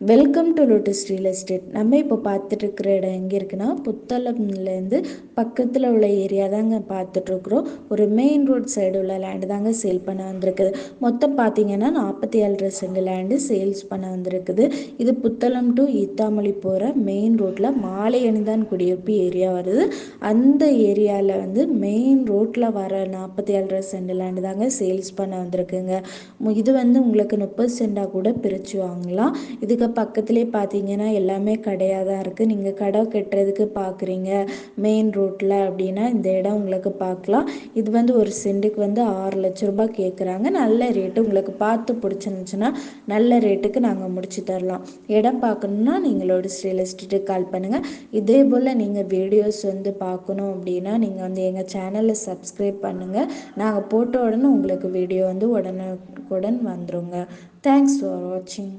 Welcome to lotus real estate நம்ம இப்போ பார்த்துட்டு இருக்கிற இடம் எங்கே இருக்குன்னா புத்தளம்லேருந்து பக்கத்தில் உள்ள ஏரியா தாங்க பார்த்துட்ருக்குறோம் ஒரு மெயின் ரோட் சைடு உள்ள லேண்டு தாங்க சேல் பண்ண வந்திருக்குது. மொத்தம் பார்த்தீங்கன்னா நாற்பத்தி ஏழரை செண்டு லேண்டு சேல்ஸ் பண்ண வந்திருக்குது. இது புத்தளம் டு ஈத்தாமொழி போகிற மெயின் ரோட்டில் மாலை அணிதான் குடியிருப்பு ஏரியா வருது. அந்த ஏரியாவில் வந்து மெயின் ரோட்டில் வர நாற்பத்தி ஏழரை சென்ட் லேண்டு தாங்க சேல்ஸ் பண்ண வந்திருக்குங்க. இது வந்து உங்களுக்கு முப்பது சென்டாக கூட பிரித்து வாங்கலாம். இதுக்கு பக்கத்துலேயே பார்த்தீங்கன்னா எல்லாமே கடையாக தான் இருக்குது நீங்கள் கடை கட்டுறதுக்கு பார்க்குறீங்க மெயின் ரோட்டில் அப்படின்னா இந்த இடம் உங்களுக்கு பார்க்கலாம். இது வந்து ஒரு சென்ட்டுக்கு வந்து ஆறு லட்ச ரூபாய் கேட்குறாங்க நல்ல ரேட்டு உங்களுக்கு பார்த்து பிடிச்சிருந்துச்சுன்னா நல்ல ரேட்டுக்கு நாங்கள் முடிச்சு தரலாம். இடம் பார்க்கணுன்னா நீங்களோட ரியல் எஸ்டேட்டுக்கு கால் பண்ணுங்கள் இதே போல் நீங்கள் வீடியோஸ் வந்து பார்க்கணும் அப்படின்னா நீங்கள் வந்து எங்கள் சேனலை சப்ஸ்கிரைப் பண்ணுங்கள் நாங்கள் போட்ட உடனே உங்களுக்கு வீடியோ வந்து உடனுக்குடன் வந்துருங்க. தேங்க்ஸ் ஃபார் வாட்சிங்